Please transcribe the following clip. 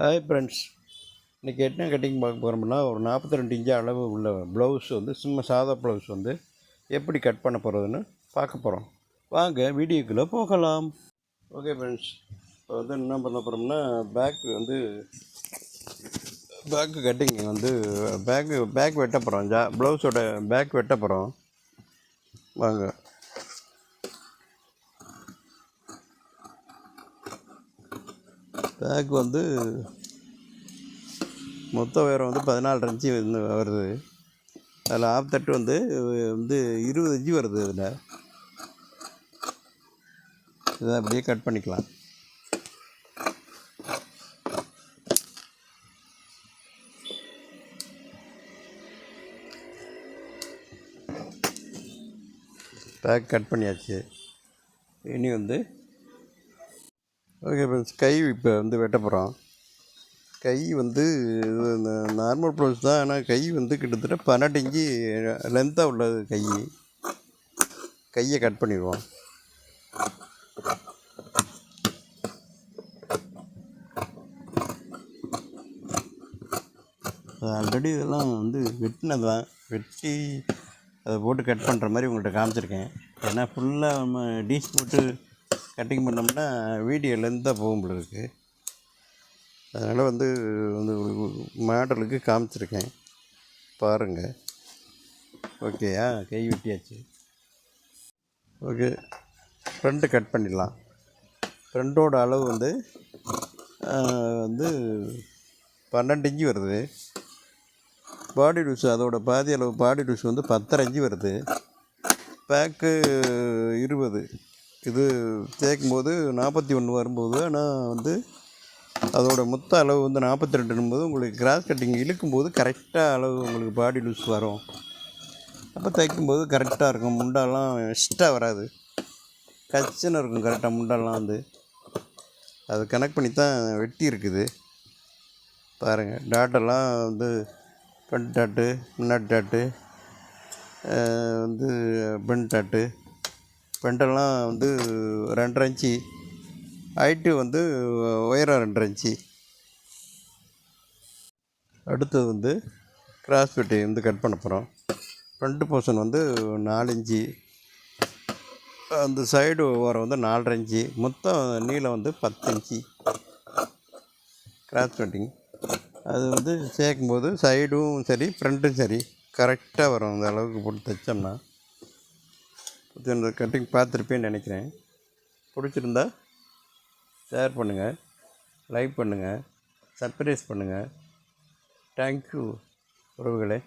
Hi friends இன்றைக்கி என்ன cutting பார்க்க போகிறோம்னா ஒரு நாற்பத்தி ரெண்டு இன்ச்சு அளவு உள்ள ப்ளவுஸ் வந்து சும்மா சாதா ப்ளவுஸ் வந்து எப்படி கட் பண்ண போகிறதுன்னு பார்க்க போகிறோம் வாங்க வீடியோக்குள்ளே போகலாம். ஓகே ஃப்ரெண்ட்ஸ் இப்போ வந்து என்ன பண்ண போகிறோம்னா பேக் வந்து பேக்கு கட்டிங் வந்து பேக்கு பேக் வெட்ட போகிறோம் ஜா ப்ளவுஸோட பேக் வெட்ட போகிறோம் வாங்க. பேக் வந்து மொத்த உயரம் வந்து பதினாலு இன்ச்சு வந்து வருது. அதில் ஆஃப் தட்டு வந்து வந்து இருபது இன்ச்சு வருது இதில். இதை அப்படியே கட் பண்ணிக்கலாம். பேக் கட் பண்ணியாச்சு. இனி வந்து ஓகே ஃப்ரெண்ட்ஸ் கை இப்போ வந்து வெட்ட போகிறோம் கை வந்து இந்த நார்மல் ப்ளவுஸ் தான். ஆனால் கை வந்து கிட்டத்தட்ட பன்னெண்டு இஞ்சி லென்த்தாக உள்ளது கை. கையை கட் பண்ணிடுவோம். ஆல்ரெடி இதெல்லாம் வந்து வெட்டினது தான் வெட்டி அதை போட்டு கட் பண்ணுற மாதிரி உங்கள்கிட்ட காமிச்சிருக்கேன். ஏன்னா ஃபுல்லாக நம்ம டீஸ் போட்டு கட்டிங் பண்ணோம்னா வீடியோ லென்த்தாக போகும் போல இருக்குது அதனால் வந்து வந்து மாடலுக்கு காமிச்சிருக்கேன். பாருங்கள் ஓகேயா கை வெட்டியாச்சு. ஓகே ஃப்ரண்ட்டு கட் பண்ணிடலாம். ஃப்ரண்ட்டோட அளவு வந்து வந்து பன்னெண்டு இஞ்சி வருது. பாடி டூஸ் அதோட பாதி அளவு பாடி டூஸ் வந்து பத்தரை இஞ்சி வருது. பேக்கு இருபது. இது தேய்க்கும்போது நாற்பத்தி ஒன்று வரும்போது ஆனால் வந்து அதோட மொத்த அளவு வந்து நாற்பத்தி ரெண்டுன்னும்போது உங்களுக்கு கிராஸ் கட்டிங் இழுக்கும்போது கரெக்டாக அளவு உங்களுக்கு பாடி லூஸ் வரும். அப்போ தைக்கும்போது கரெக்டாக இருக்கும். முண்டாலாம் எக்ஸ்ட்ரா வராது. கச்சுன்னு இருக்கும் கரெக்டாக முண்டாலாம் வந்து. அது கனெக்ட் பண்ணி தான் வெட்டி இருக்குது. பாருங்கள் டாட்டெல்லாம் வந்து ஃப்ரண்ட் டாட்டு முன்னாடி டாட்டு வந்து பென் டாட்டு பெண்டெல்லாம் வந்து ரெண்டரை இன்ச்சு ஹைட்டு வந்து உயரம் ரெண்டரை இன்ச்சு அடுத்தது வந்து கிராஸ் பெட்டி வந்து கட் பண்ண போகிறோம் ஃப்ரண்ட் போர்ஷன் வந்து நாலு இன்ச்சு அந்த சைடு ஓரம் வந்து நாலரை இன்ச்சு மொத்தம் நீளம் வந்து பத்து இன்ச்சு கிராஸ் கட்டிங் அது வந்து சேர்க்கும்போது சைடும் சரி ஃப்ரண்ட்டும் சரி. கரெக்டாக வரும். அந்த அளவுக்கு போட்டு தைச்சோம்னா. இந்த கட்டிங் பார்த்துருப்பேன்னு நினைக்கிறேன். பிடிச்சிருந்தா ஷேர் பண்ணுங்கள் லைக் பண்ணுங்கள் சர்ப்ரைஸ் பண்ணுங்கள் தேங்க்யூ உறவுகளே.